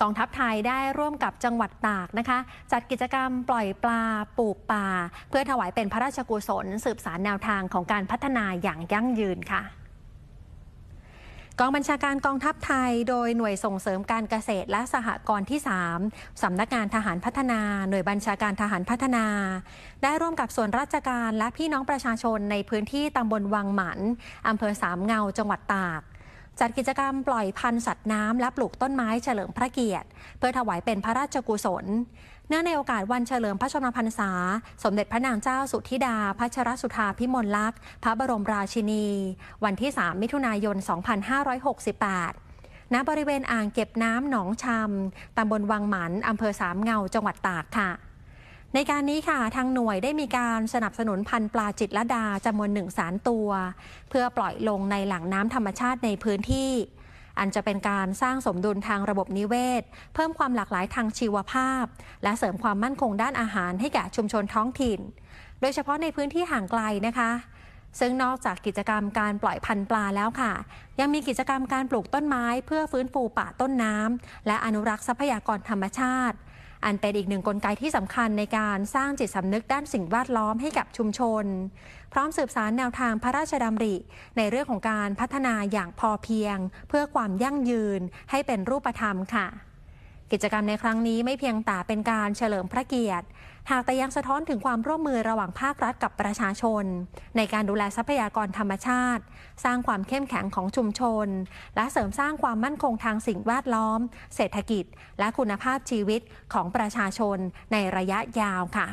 กองทัพไทยได้ร่วมกับจังหวัดตากนะคะ จัดกิจกรรมปล่อยปลาปลูกป่า เพื่อถวายเป็นพระราชกุศล สืบสารแนวทางของการพัฒนาอย่างยั่งยืนค่ะกองบัญชาการกองทัพไทย โดยหน่วยส่งเสริมการเกษตรและสหกรณ์ที่ 3 สำนักงานทหารพัฒนา หน่วยบัญชาการทหารพัฒนา ได้ร่วมกับส่วนราชการและพี่น้องประชาชนในพื้นที่ตำบลวังหมันอำเภอสามเงาจังหวัดตาก จัดกิจกรรมปล่อยพันธุ์สัตว์น้ำและปลูกต้นไม้เฉลิมพระเกียรติ เพื่อถวายเป็นพระราชกุศล เนื่องในโอกาสวันเฉลิมพระชนมพรรษา สมเด็จพระนางเจ้าสุธิดา พัชรสุธาพิมลลักษณ์พระบรมราชินี วันที่ 3 มิถุนายน 2568ณบริเวณอ่างเก็บน้ำหนองชำตำบลวังหมัน อำเภอสามเงา จังหวัดตากค่ะ ในการนี้ค่ะทางหน่วยได้มีการสนับสนุนพันธุ์ปลาจิตรลดาจำนวน1 0 0 0 0แสนตัว เพื่อปล่อยลงในหลังน้ำธรรมชาติในพื้นที่ อันจะเป็นการสร้างสมดุลทางระบบนิเวศ เพิ่มความหลากหลายทางชีวภาพ และเสริมความมั่นคงด้านอาหารให้แก่ชุมชนท้องถิ่น โดยเฉพาะในพื้นที่ห่างไกลนะคะซึ่งนอกจากกิจกรรมการปล่อยพันธุ์ปลาแล้วค่ะ ยังมีกิจกรรมการปลูกต้นไม้ เพื่อฟื้นฟูป่าต้นน้ำและอนุรักษ์ทรัพยากรธรรมชาติ อันเป็นอีกหนึ่งกลไกที่สำคัญในการสร้างจิตสำนึกด้านสิ่งแวดล้อมให้กับชุมชน พร้อมสืบสารแนวทางพระราชดำริ ในเรื่องของการพัฒนาอย่างพอเพียง เพื่อความยั่งยืนให้เป็นรูปธรรมค่ะ กิจกรรมในครั้งนี้ไม่เพียงแต่เป็นการเฉลิมพระเกียรติ หากแต่ยังสะท้อนถึงความร่วมมือระหว่างภาครัฐกับประชาชน ในการดูแลทรัพยากรธรรมชาติ สร้างความเข้มแข็งของชุมชน และเสริมสร้างความมั่นคงทางสิ่งแวดล้อม เศรษฐกิจ และคุณภาพชีวิตของประชาชนในระยะยาวค่ะ